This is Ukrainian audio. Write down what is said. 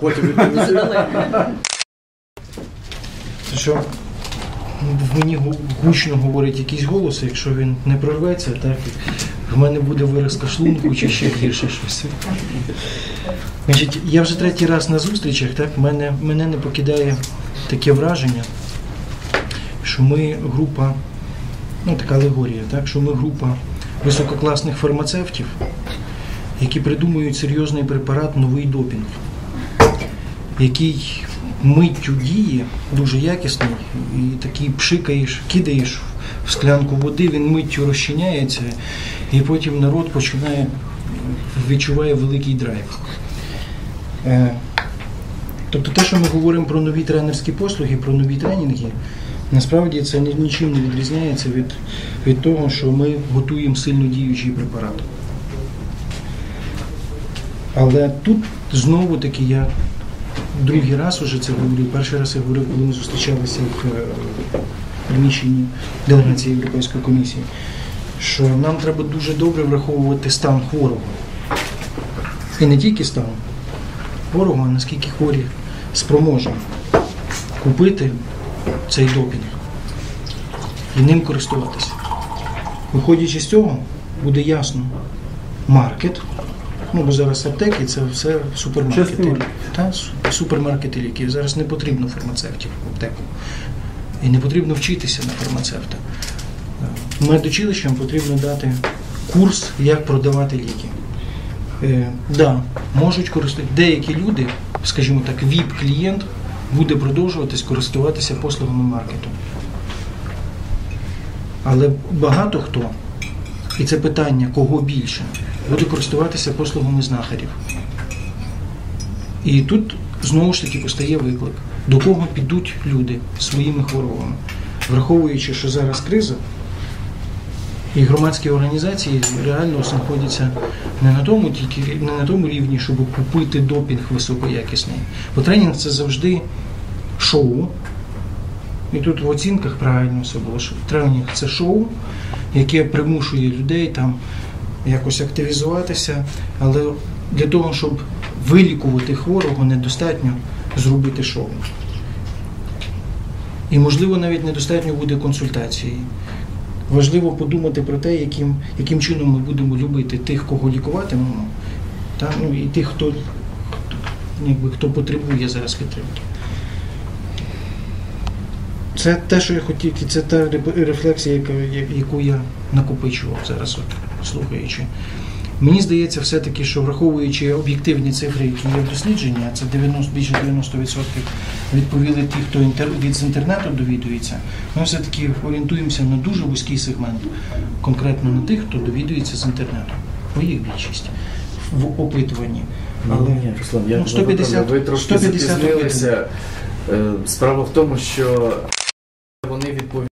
Потім відповісти. Що в мені гучно говорить якийсь голос, якщо він не прорветься, так в мене буде виразка шлунку чи ще гірше щось. Значить, я вже третій раз на зустрічах, так, мене, мене не покидає таке враження, що ми група, ну така алегорія, так, що ми група висококласних фармацевтів, які придумують серйозний препарат новий допінг який миттю діє, дуже якісний, і такий пшикаєш, кидаєш в склянку води, він миттю розчиняється, і потім народ починає відчуває великий драйв. Е, Тобто те, що ми говоримо про нові тренерські послуги, про нові тренінги, насправді це нічим не відрізняється від, від того, що ми готуємо сильно діючий препарат. Але тут знову таки я другий раз уже це говорю. Перший раз я говорив, коли ми зустрічалися в е, приміщенні делегації Європейської комісії, що нам треба дуже добре враховувати стан хворого. І не тільки стан хворого, а наскільки хворі спроможні купити цей допінг і ним користуватися. Виходячи з цього, буде ясно маркет. Ну, бо зараз аптеки це все супермаркети. Та, супермаркети ліків. Зараз не потрібно фармацевтів в аптеку. І не потрібно вчитися на фармацевта. Е, Медучилищам потрібно дати курс, як продавати ліки. Е, да, можуть користувати. Деякі люди, скажімо так, ВІП-клієнт буде продовжуватись користуватися послугами маркету. Але багато хто, і це питання, кого більше, буде користуватися послугами знахарів. І тут знову ж таки постає виклик, до кого підуть люди своїми хворобами, враховуючи, що зараз криза, і громадські організації реально знаходяться не на тому тільки не на тому рівні, щоб купити допінг високоякісний. Бо тренінг це завжди шоу. І тут в оцінках правильно все було, що тренінг це шоу, яке примушує людей там якось активізуватися, але для того, щоб вилікувати хворого, недостатньо зробити шоу. І, можливо, навіть недостатньо буде консультації. Важливо подумати про те, яким, яким чином ми будемо любити тих, кого лікуватимемо, та, ну, і тих, хто, хто, якби, хто потребує зараз підтримки. Це те, що я хотів, і це та рефлексія, яку я накопичував зараз, от, слухаючи. Мені здається, все-таки, що враховуючи об'єктивні цифри, які є в дослідженні, а це 90, більше 90% відповіли ті, хто інтер, від з інтернету довідується, ми все-таки орієнтуємося на дуже вузький сегмент, конкретно на тих, хто довідується з інтернету. Бо їх більшість в опитуванні. Але Ні, Руслан, я ну, 150 ви трошки 150. Е, Справа в тому, що вони відповіли.